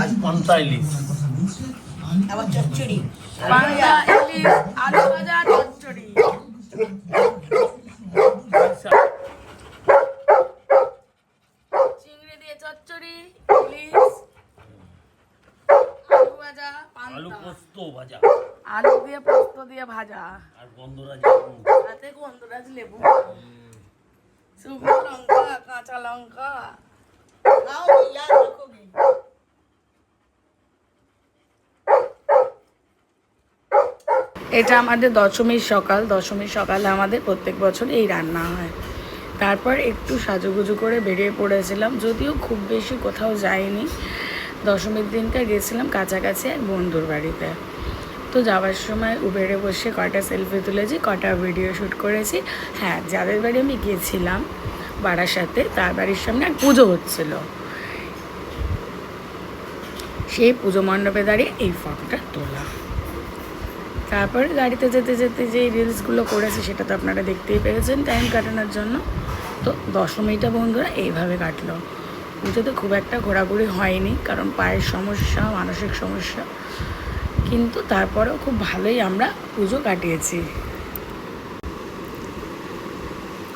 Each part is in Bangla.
আজ পান্তা ইলিশ। আবার চচ্চড়ি। আলু ভাজা চচ্চড়ি। চিংড়ি দিয়ে চচ্চড়ি ইলিশ আলু ভাজা আলু পোস্ত ভাজা। আলু দিয়ে পোস্ত দিয়ে ভাজা। আর গন্ধরাজ সাথে গন্ধরাজ লেবু। শুকনো লঙ্কা কাঁচা লঙ্কা। খাও এটা আমাদের দশমীর সকাল। দশমীর সকালে আমাদের প্রত্যেক বছর এই রান্না হয়। তারপর একটু সাজুগুজু করে বেরিয়ে পড়েছিলাম। যদিও খুব বেশি কোথাও যাইনি। দশমীর দিনটা গেছিলাম কাছাকাছি এক বন্ধুর বাড়িতে। তো যাওয়ার সময় উবেরে বসে কটা সেলফি তুলেছি কটা ভিডিও শ্যুট করেছি। হ্যাঁ যাদের বাড়ি আমি গিয়েছিলাম বারাসাতে, তার বাড়ির সামনে এক পুজো হচ্ছিল। সেই পুজো মণ্ডপে দাঁড়িয়ে এই ফটোটা তোলা। তারপর গাড়িতে যেতে যেতে যে রিলসগুলো করেছি সেটা তো আপনারা দেখতেই পেরেছেন টাইম কাটানোর জন্য। তো দশমীটা বন্ধুরা এইভাবে কাটলো। পুজোতে খুব একটা ঘোরাঘুরি হয়নি কারণ পায়ের সমস্যা মানসিক সমস্যা। কিন্তু তারপরেও খুব ভালোই আমরা পুজো কাটিয়েছি।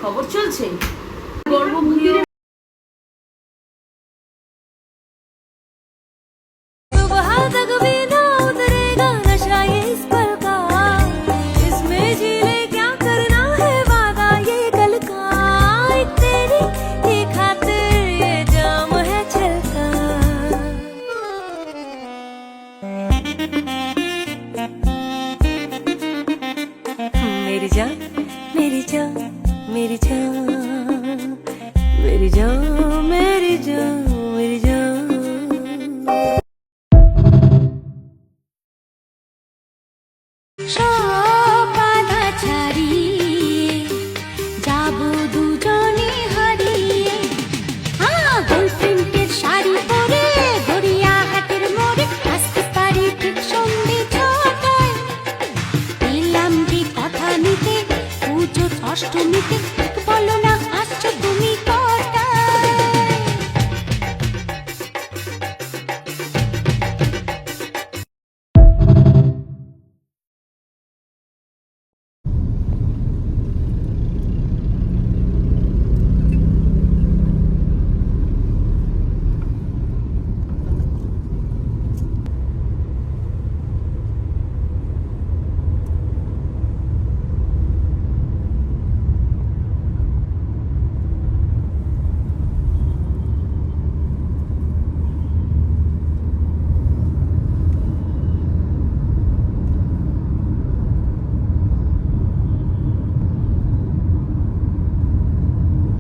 খবর চলছে? গর্ব मेरी जान मेरी जान मेरी जान मेरी जान मेरी जान मेरी जान Show. অষ্টমীতে বলো না